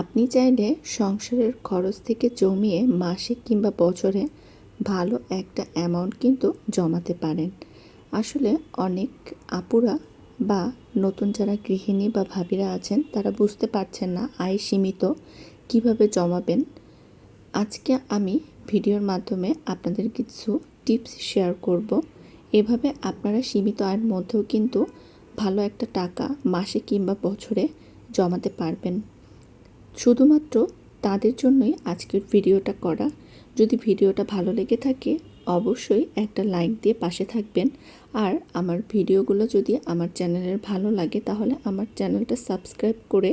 আপনি চাইলে সংসারের খরচ থেকে জমিয়ে মাসে কিংবা বছরে ভালো একটা অ্যামাউন্ট কিন্তু জমাতে পারেন। আসলে অনেক আপুরা বা নতুন যারা গৃহিণী বা ভাবিরা আছেন, তারা বুঝতে পারছেন না আয় সীমিত কীভাবে জমাবেন। আজকে আমি ভিডিওর মাধ্যমে আপনাদের কিছু টিপস শেয়ার করব। এভাবে আপনারা সীমিত আয়ের মধ্যেও কিন্তু ভালো একটা টাকা মাসে কিংবা বছরে জমাতে পারবেন। শুধুমাত্র তাদের জন্যই আজকের ভিডিওটা করা। যদি ভিডিওটা ভালো লেগে থাকে, অবশ্যই একটা লাইক দিয়ে পাশে থাকবেন। আর আমার ভিডিওগুলো যদি আমার চ্যানেলের ভালো লাগে, তাহলে আমার চ্যানেলটা সাবস্ক্রাইব করে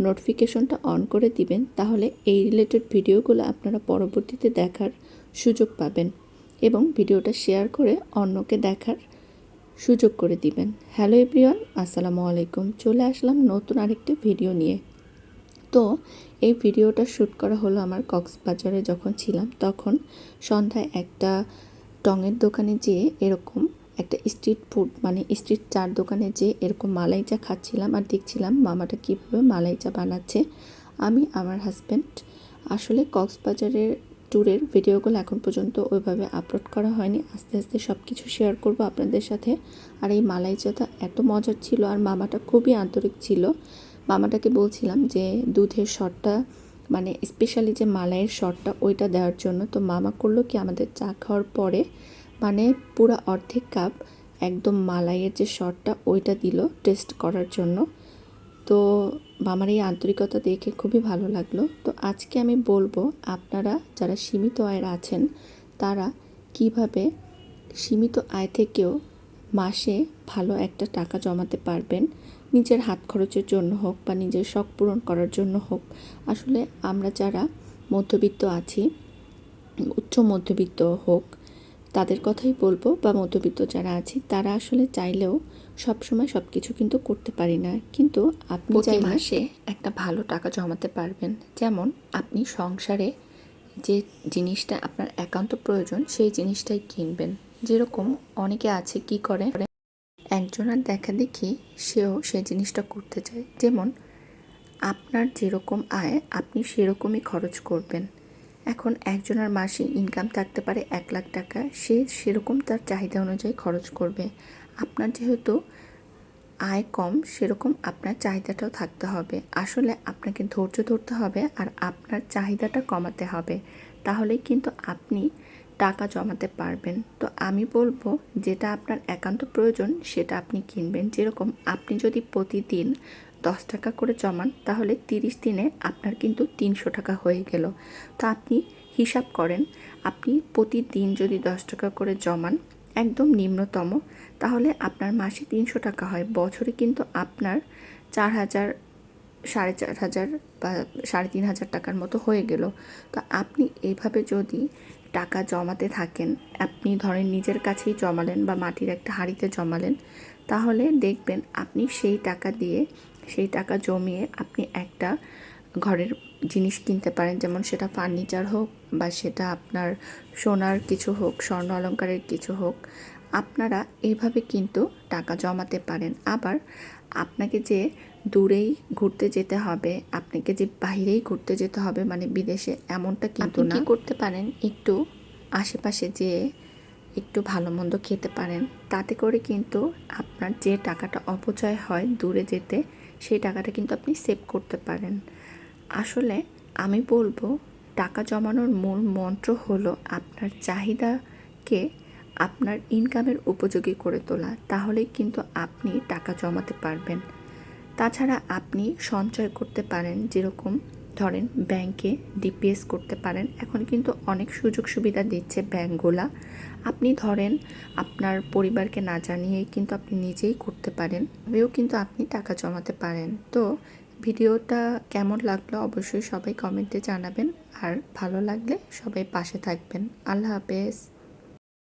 নোটিফিকেশনটা অন করে দিবেন। তাহলে এই রিলেটেড ভিডিওগুলো আপনারা পরবর্তীতে দেখার সুযোগ পাবেন এবং ভিডিওটা শেয়ার করে অন্যকে দেখার সুযোগ করে দিবেন। হ্যালো এভরিওয়ান, আসসালামু আলাইকুম। চলে আসলাম নতুন আরেকটি ভিডিও নিয়ে। তো এই ভিডিওটা শ্যুট করা হলো আমার কক্সবাজারে যখন ছিলাম, তখন সন্ধ্যায় একটা টঙের দোকানে যেয়ে এরকম একটা স্ট্রিট ফুড মানে স্ট্রিট চার দোকানে যেয়ে এরকম মালাই চা খাচ্ছিলাম আর দেখছিলাম মামাটা কীভাবে মালাই চা বানাচ্ছে। আমি, আমার হাজব্যান্ড আসলে কক্সবাজারের ট্যুরের ভিডিওগুলো এখন পর্যন্ত ওইভাবে আপলোড করা হয়নি। আস্তে আস্তে সব কিছু শেয়ার করব আপনাদের সাথে। আর এই মালাই চাটা এত মজার ছিল আর মামাটা খুবই আন্তরিক ছিল। মামাটাকে বলছিলাম যে দুধের শটটা মানে স্পেশালি যে মালাইয়ের শটটা ওইটা দেওয়ার জন্য। তো মামা করল কি, আমাদের চা খাওয়ার পরে মানে পুরো অর্ধেক কাপ একদম মালাইয়ের যে শটটা ওইটা দিল টেস্ট করার জন্য। তো মামার এই আন্তরিকতা দেখে খুবই ভালো লাগল। তো আজকে আমি বলব আপনারা যারা সীমিত আয়ের আছেন, তারা কীভাবে সীমিত আয় থেকেও মাসে ভালো একটা টাকা জমাতে পারবেন। নিজের হাত খরচের জন্য হোক বা নিজের শখ পূরণ করার জন্য হোক আসলে আমরা যারা মধ্যবিত্ত আছি উচ্চ মধ্যবিত্ত হোক তাদের কথাই বলব বা মধ্যবিত্ত যারা আছি তারা আসলে চাইলেও সবসময় সব কিছু কিন্তু করতে পারি না। কিন্তু আপনি প্রতি মাসে একটা ভালো টাকা জমাতে পারবেন। যেমন আপনি সংসারে যে জিনিসটা আপনার একান্ত প্রয়োজন সেই জিনিসটাই কিনবেন। যেরকম অনেকে আছে কি করে একজনের দেখা দেখি সেও সেই জিনিসটা করতে চায়। যেমন, আপনার যেরকম আয়, আপনি সেরকমই খরচ করবেন। এখন একজনের মাসে ইনকাম থাকতে পারে এক লাখ টাকা, সে সেরকম তার চাহিদা অনুযায়ী খরচ করবে। আপনার যেহেতু আয় কম, সেরকম আপনার চাহিদাটাও থাকতে হবে। আসলে আপনাকে ধৈর্য ধরতে হবে আর আপনার চাহিদাটা কমাতে হবে। তাহলে কিন্তু আপনি টাকা জমাতে পারবেন। তো আমি বলব যেটা আপনার একান্ত প্রয়োজন সেটা আপনি কিনবেন। যেরকম আপনি যদি প্রতিদিন দশ টাকা করে জমান, তাহলে তিরিশ দিনে আপনার কিন্তু তিনশো টাকা হয়ে গেল। তো আপনি হিসাব করেন, আপনি প্রতিদিন যদি দশ টাকা করে জমান, একদম নিম্নতম, তাহলে আপনার মাসে তিনশো টাকা হয়। বছরে কিন্তু আপনার চার হাজার, সাড়ে চার হাজার বা সাড়ে তিন হাজার টাকার মতো হয়ে গেল। তো আপনি এইভাবে যদি টাকা জমাতে থাকেন, আপনি ধরেন নিজের কাছেই জমালেন বা মাটির একটা হাঁড়িতে জমালেন, তাহলে দেখবেন আপনি সেই টাকা দিয়ে, সেই টাকা জমিয়ে আপনি একটা ঘরের জিনিস কিনতে পারেন, যেমন সেটা ফার্নিচার হোক বা সেটা আপনার সোনার কিছু হোক, স্বর্ণ অলঙ্কারের কিছু হোক, আপনারা এইভাবে কিন্তু টাকা জমাতে পারেন। আবার আপনাকে যে দূরেই ঘুরতে যেতে হবে। আপনাকে যে বাইরেই ঘুরতে যেতে হবে মানে বিদেশে এমনটা কিন্তু না। করতে পারেন? একটু আশেপাশে যেয়ে একটু ভালো মন্দ খেতে পারেন। তাতে করে কিন্তু আপনার যে টাকাটা অপচয় হয় দূরে যেতে সেই টাকাটা কিন্তু আপনি সেভ করতে পারেন। আসলে আমি বলব টাকা জমানোর মূল মন্ত্র হলো আপনার চাহিদাকে আপনার ইনকামের উপযোগী করে তোলা। তাহলেই কিন্তু আপনি টাকা জমাতে পারবেন। তাছাড়া আপনি সঞ্চয় করতে পারেন যেরকম ধরেন ব্যাংকে ডিপিএস করতে পারেন। এখন কিন্তু অনেক সুযোগ সুবিধা দিচ্ছে ব্যাংকগুলা আপনি ধরেন আপনার পরিবারকে না জানিয়েই কিন্তু আপনি নিজেই করতে পারেন তবেও কিন্তু আপনি টাকা জমাতে পারেন। তো ভিডিওটা কেমন লাগল অবশ্যই সবাই কমেন্টে জানাবেন, আর ভালো লাগলে সবাই পাশে থাকবেন। আল্লাহ হাফেজ।